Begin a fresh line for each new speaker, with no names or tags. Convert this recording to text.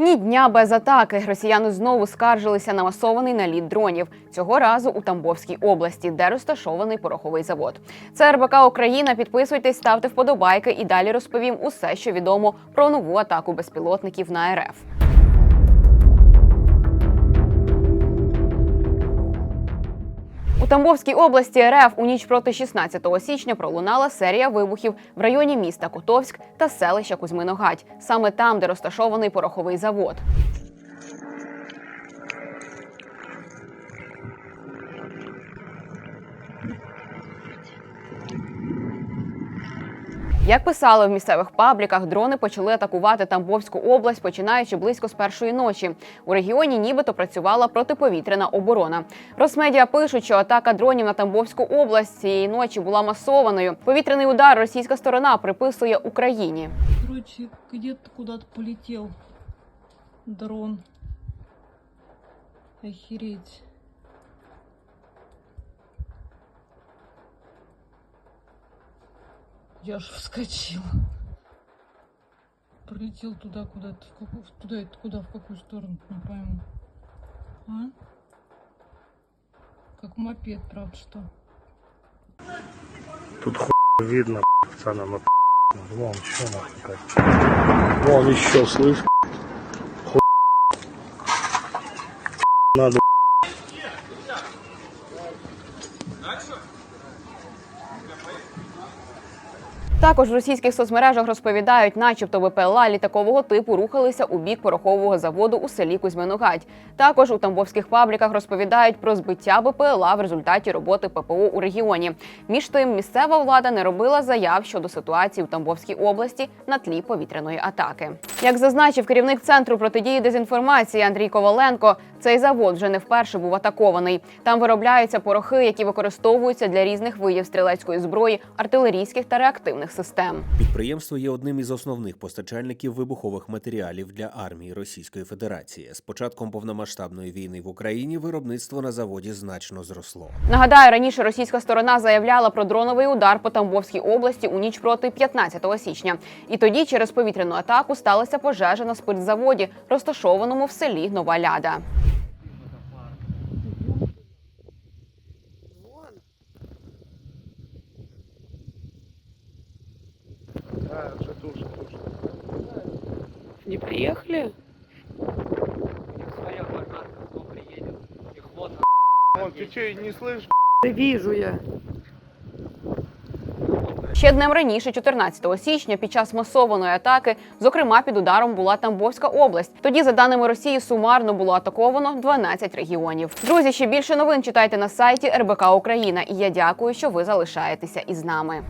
Ні дня без атаки. Росіяни знову скаржилися на масований наліт дронів. Цього разу у Тамбовській області, де розташований пороховий завод. Це РБК Україна. Підписуйтесь, ставте вподобайки і далі розповім усе, що відомо про нову атаку безпілотників на РФ. У Тамбовській області РФ у ніч проти 16 січня пролунала серія вибухів в районі міста Котовськ та селища Кузьминогадь, саме там, де розташований пороховий завод. Як писали в місцевих пабліках, дрони почали атакувати Тамбовську область, починаючи близько з першої ночі. У регіоні нібито працювала протиповітряна оборона. Росмедіа пишуть, що атака дронів на Тамбовську область цієї ночі була масованою. Повітряний удар російська сторона приписує Україні.
Короче, где-то куда-то дрон. Охереть. Я аж вскочила. Пролетел туда куда-то, в какую, туда куда, в какую сторону, не пойму. А? Как мопед, правда, что?
Тут хуй видно, пацана, на Вон, еще нахуй как. Вон еще, слышь, хуй. Надо.
Також в російських соцмережах розповідають, начебто БПЛА літакового типу рухалися у бік порохового заводу у селі Кузьминогадь. Також у тамбовських пабліках розповідають про збиття БПЛА в результаті роботи ППО у регіоні. Між тим, місцева влада не робила заяв щодо ситуації в Тамбовській області на тлі повітряної атаки. Як зазначив керівник центру протидії дезінформації Андрій Коваленко, цей завод вже не вперше був атакований. Там виробляються порохи, які використовуються для різних видів стрілецької зброї, артилерійських та реактивних систем.
Підприємство є одним із основних постачальників вибухових матеріалів для армії Російської Федерації. З початком повномасштабної війни в Україні виробництво на заводі значно зросло.
Нагадаю, раніше російська сторона заявляла про дроновий удар по Тамбовській області у ніч проти 15 січня. І тоді через повітряну атаку сталася пожежа на спиртзаводі, розташованому в селі Нова Ляда.
Тушит, тушит.
Не приехали?
Вон, ты что, не слышишь?
Да вижу я.
Ще днем раніше, 14 січня, під час масованої атаки, зокрема під ударом була Тамбовська область. Тоді, за даними Росії, сумарно було атаковано 12 регіонів. Друзі, ще більше новин читайте на сайті РБК Україна. І я дякую, що ви залишаєтеся із нами.